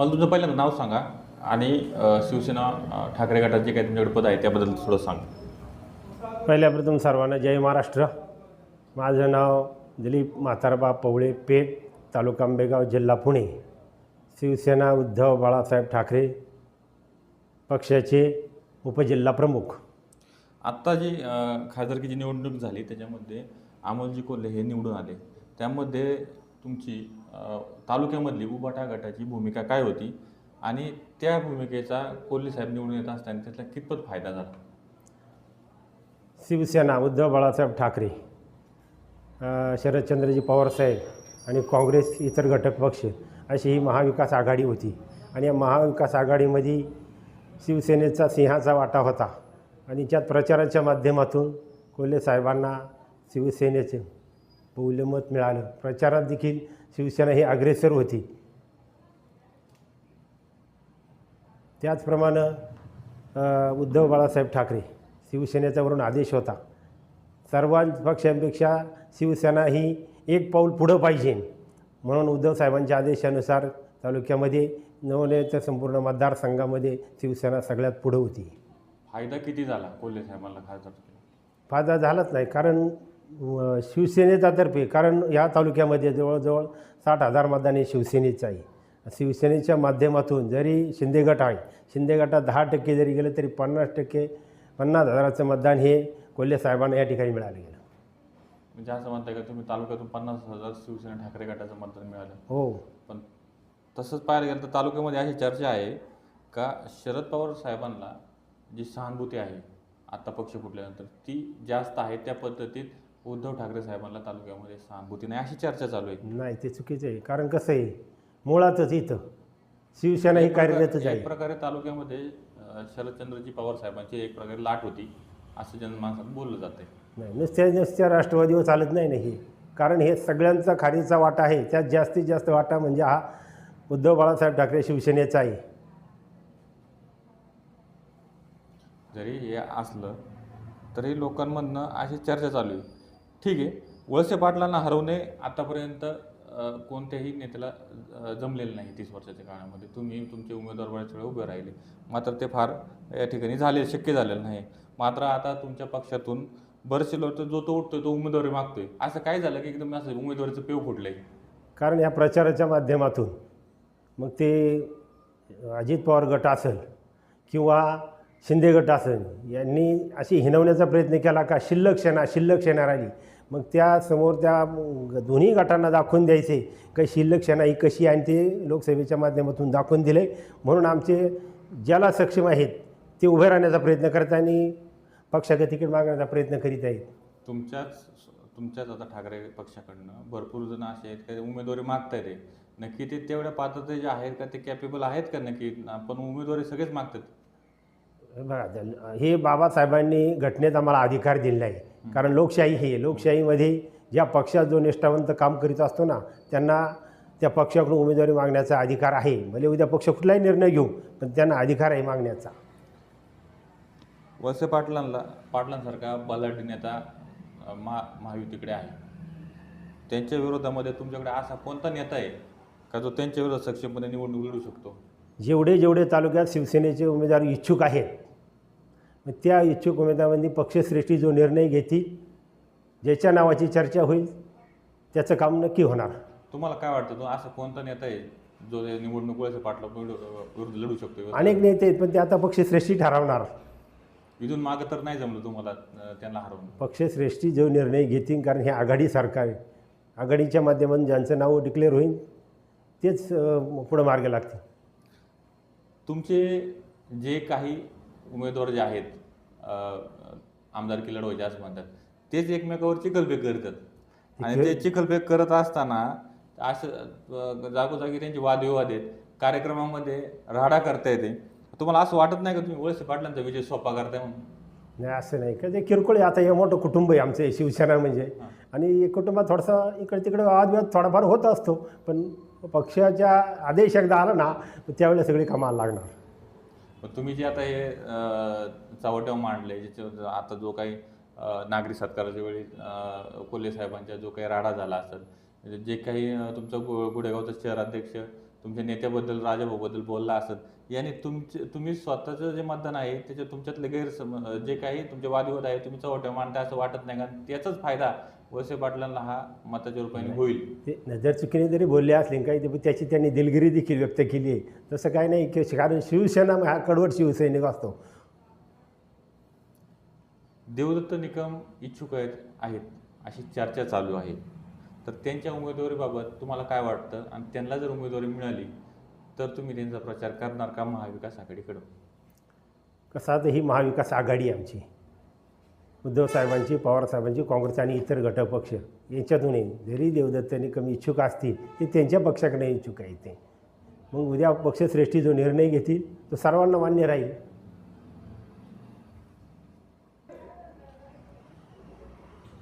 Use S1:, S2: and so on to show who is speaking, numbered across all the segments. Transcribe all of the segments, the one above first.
S1: मला तुमचं पहिल्यांदा नाव सांगा आणि अ, शिवसेना अ, ठाकरे गटात जे काही तुमच्याकडे पद आहे त्याबद्दल थोडं सांगा.
S2: पहिल्याप्रथम सर्वांना जय महाराष्ट्र. माझं नाव दिलीप म्हातारबा पवळे पेठ तालुका आंबेगाव जिल्हा पुणे. शिवसेना उद्धव बाळासाहेब ठाकरे पक्षाचे उपजिल्हा प्रमुख.
S1: आत्ता जी अ, खासदारकीची निवडणूक झाली त्याच्यामध्ये अमोलजी कोल्हे हे निवडून आले. त्यामध्ये तुमची तालुक्यामधली उबाटा गटाची भूमिका काय होती? आणि त्या भूमिकेचा कोल्हे साहेब निवडून येत असताना त्यातला कितपत फायदा झाला?
S2: शिवसेना उद्धव बाळासाहेब ठाकरे शरदचंद्रजी पवारसाहेब आणि काँग्रेस इतर घटक पक्ष अशी ही महाविकास आघाडी होती. आणि या महाविकास आघाडीमध्ये शिवसेनेचा सिंहाचा वाटा होता. आणि त्यात प्रचाराच्या माध्यमातून कोल्हे साहेबांना शिवसेनेचे बहुलमत मिळालं. प्रचारात देखील शिवसेना ही अग्रेसर होती. त्याचप्रमाणे उद्धव बाळासाहेब ठाकरे शिवसेनेचा वरून आदेश होता. सर्वांच पक्षांपेक्षा शिवसेना ही एक पाऊल पुढं पाहिजे म्हणून उद्धव साहेबांच्या आदेशानुसार तालुक्यामध्ये नवनेच्या संपूर्ण मतदारसंघामध्ये शिवसेना सगळ्यात पुढं होती.
S1: फायदा किती झाला कोल्हे साहेबांना खासदार?
S2: फायदा झालाच नाही. कारण अ, शिवसेनेचा तर्फे कारण या तालुक्यामध्ये जवळजवळ साठ हजार मतदान हे शिवसेनेचं आहे. शिवसेनेच्या माध्यमातून जरी शिंदे गट आहे शिंदे गटात दहा टक्के जरी गेलं तरी पन्नास टक्के पन्नास हजाराचं मतदान हे कोल्हे साहेबांना या ठिकाणी मिळालं गेलं.
S1: म्हणजे असं म्हणताय का तुम्ही तालुक्यातून पन्नास हजार शिवसेना ठाकरे गटाचं मतदान मिळालं?
S2: हो.
S1: पण तसंच पाहायला गेलं तर तालुक्यामध्ये अशी चर्चा आहे का शरद पवार साहेबांना जी सहानुभूती आहे आता पक्ष फुटल्यानंतर ती जास्त आहे त्या पद्धतीत उद्धव ठाकरे साहेबांना तालुक्यामध्ये सहानुभूती नाही. अशी चर्चा चालू आहे.
S2: नाही ते चुकीचं आहे. कारण कसं आहे मुळातच इथं शिवसेना ही कार्यरतच
S1: एक
S2: आहे.
S1: प्रकारे तालुक्यामध्ये अं, शरदचंद्रजी पवार साहेबांची एक प्रकारे लाट होती असं जनमानसात बोललं जाते
S2: नाही नुसत्या नुसत्या राष्ट्रवादीवर चालत नाही ना हे. कारण हे सगळ्यांचा खारीचा वाटा आहे. त्यात जास्तीत जास्त वाटा म्हणजे हा उद्धव बाळासाहेब ठाकरे शिवसेनेचा आहे.
S1: जरी हे असलं तरी लोकांमधनं अशी चर्चा चालू आहे. ठीक आहे. वळसे पाटलांना हरवणे आतापर्यंत कोणत्याही नेत्याला जमलेलं नाही तीस वर्षाच्या काळामध्ये. तुम्ही तुमचे उमेदवार बऱ्याच वेळा उभे राहिले. मात्र ते फार या ठिकाणी झाले शक्य झालेलं नाही. मात्र आता तुमच्या पक्षातून बरेचसे लोक जो तो उठतोय तो उमेदवारी मागतोय. असं काय झालं की एकदम असं उमेदवारीचं पेव फुटलंय?
S2: कारण या प्रचाराच्या माध्यमातून मग ते अजित पवार गट असेल किंवा शिंदे गट असेल यांनी अशी हिनवण्याचा प्रयत्न केला का शिल्लक सेना शिल्लक सेना राहिली. मग त्यासमोर त्या दोन्ही गटांना दाखवून द्यायचे काही शिल्लक सेना ही कशी आणि ते लोकसभेच्या माध्यमातून दाखवून दिले. म्हणून आमचे ज्याला सक्षम आहेत ते उभे राहण्याचा प्रयत्न करत आणि पक्षाचं तिकीट मागण्याचा प्रयत्न करीत आहेत.
S1: तुमच्याच तुमच्याच आता ठाकरे पक्षाकडनं भरपूर जण असे आहेत का उमेदवारी मागतायत नक्की ते तेवढ्या पात्रते जे आहेत का? ते कॅपेबल आहेत का नक्की? पण उमेदवारी सगळेच मागतात.
S2: बघा हे बाबासाहेबांनी घटनेत आम्हाला अधिकार दिलेला आहे. कारण लोकशाही हे लोकशाहीमध्ये ज्या पक्षात जो निष्ठावंत काम करीत असतो ना त्यांना त्या पक्षाकडून उमेदवारी मागण्याचा अधिकार आहे. भले उद्या पक्ष कुठलाही निर्णय घेऊ पण त्यांना अधिकार आहे मागण्याचा.
S1: वळसे पाटलांना पाटलांसारखा बलाढ्य नेता महा महायुतीकडे आहे. त्यांच्या विरोधामध्ये तुमच्याकडे असा कोणता नेता आहे का जो त्यांच्या विरोधात सक्षमपणे निवडणूक लढू शकतो?
S2: जेवढे जेवढे तालुक्यात शिवसेनेचे उमेदवार इच्छुक आहेत मग त्या इच्छुक उमेदवारांनी पक्षश्रेष्ठी जो निर्णय घेतील ज्याच्या नावाची चर्चा होईल त्याचं काम नक्की होणार.
S1: तुम्हाला काय वाटतं? तो असा कोणता नेता आहे जो निवडणूक पाटला विरुद्ध लढू शकतो
S2: अनेक नेते आहेत पण ते आता पक्षश्रेष्ठी ठरवणार.
S1: इथून मागं तर नाही जमलं तुम्हाला त्यांना हरवणं
S2: पक्षश्रेष्ठी जो निर्णय घेतील कारण हे आघाडी सरकार आहे. आघाडीच्या माध्यमातून ज्यांचं नाव डिक्लेअर होईल तेच पुढं मार्गे लागतील.
S1: तुमचे जे काही उमेदवार जे आहेत आमदारकी लढवायचे असं म्हणतात तेच एकमेकावर चिखलफेक करतात. आणि ते चिखलफेक करत असताना असं जागोजागी त्यांचे वादविवाद आहेत. कार्यक्रमामध्ये राडा करता येते. तुम्हाला असं वाटत नाही का तुम्ही वळसे पाटलांचा विजय सोपा करताय म्हणून?
S2: नाही असं नाही. का ते किरकोळ. आता हे मोठं कुटुंब आहे आमचं शिवसेना म्हणजे. आणि कुटुंबात थोडासा इकडे तिकडे वादविवाद थोडाफार होत असतो पण पक्षाच्या आदेश एकदा आला ना तर त्यावेळेला सगळी कामाला लागणार.
S1: पण तुम्ही जे आता हे अ, मांडले ज्याच्या आता जो काही नागरी सत्काराच्या वेळी कोल्हे साहेबांच्या जो काही राडा झाला असेल जे काही तुमचं गु गुडेगावचं शहराध्यक्ष तुमच्या नेत्याबद्दल राजाभाऊबद्दल बोलला असत याने तुमचे तुम्ही स्वतःचं जे मतदान आहे त्याच्या तुमच्यातले गैरसम जे काही तुमचे वादविवाद आहे तुम्ही चौट्या मांडता असं वाटत नाही कारण त्याचाच फायदा वळसे पाटलांना हा मताच्या रूपाने होईल.
S2: ते नजर चुकीने जरी बोलले असले काही ते त्याची त्यांनी दिलगिरी देखील व्यक्त केली आहे. तसं काही नाही की कारण शिवसेना हा कडवट शिवसैनिक असतो.
S1: देवदत्त निकम इच्छुक आहेत आहेत अशी चर्चा चालू आहे. तर त्यांच्या उमेदवारीबाबत तुम्हाला काय वाटतं? आणि त्यांना जर उमेदवारी मिळाली तर तुम्ही त्यांचा प्रचार करणार का महाविकास आघाडीकडं?
S2: कसं आता ही महाविकास आघाडी आमची. उद्धव साहेबांची पवार साहेबांची काँग्रेस आणि इतर घटक पक्ष यांच्यातूनही जरी देवदत्त निकम इच्छुक असतील ते त्यांच्या पक्षाकडे इच्छुक आहेत ते. मग उद्या पक्षश्रेष्ठी जो निर्णय घेतील तो सर्वांना मान्य राहील.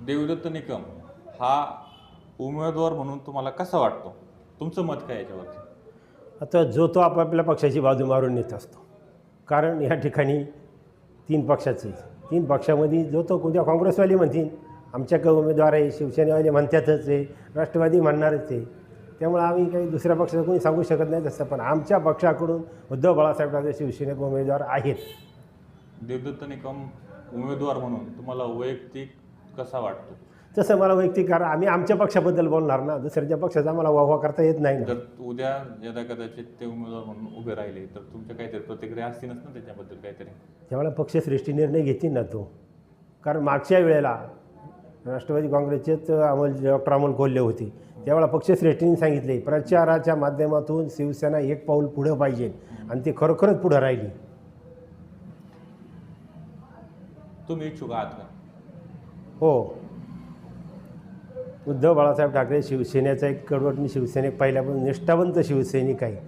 S1: देवदत्त निकम हा उमेदवार म्हणून तुम्हाला कसा वाटतो? तुमचं मत काय याच्यावरती?
S2: आता जो तो आपापल्या पक्षाची बाजू मारून नेत असतो. कारण या ठिकाणी तीन पक्षाचे तीन पक्षामध्ये जो तो कोणत्या काँग्रेसवाले म्हणतील आमच्याकडे उमेदवार आहे शिवसेनेवाले म्हणतातच आहे राष्ट्रवादी म्हणणारच आहे. त्यामुळे आम्ही काही दुसऱ्या पक्षाचं कोणी सांगू शकत नाही तसं पण आमच्या पक्षाकडून उद्धव बाळासाहेब ठाकरे शिवसेनेचे उमेदवार आहेत.
S1: देवदत्त निकम उमेदवार म्हणून तुम्हाला वैयक्तिक कसा वाटतो?
S2: तसं मला वैयक्तिक कारण आम्ही आमच्या पक्षाबद्दल बोलणार ना. दुसऱ्याच्या पक्षाचा आम्हाला वाहवा करता येत नाही ना.
S1: जर उद्या यदा कदाचित ते उमेदवार म्हणून उभे राहिले तर तुमच्या काहीतरी प्रतिक्रिया असतीलच ना त्याच्याबद्दल काहीतरी?
S2: त्यावेळेला पक्षश्रेष्ठी निर्णय घेतील ना तो. कारण मागच्या वेळेला राष्ट्रवादी काँग्रेसचेच अमोल डॉक्टर अमोल कोल्हे होते. त्यावेळेला पक्षश्रेष्ठींनी सांगितले प्रचाराच्या माध्यमातून शिवसेना एक पाऊल पुढं पाहिजे. आणि ती खरोखरच पुढं राहिली.
S1: तुम्ही इच्छुक आहात का?
S2: हो. उद्धव बाळासाहेब ठाकरे शिवसेनेचा एक कडवट मी शिवसैनिक पहिल्यापासून निष्ठावंत शिवसैनिक आहे.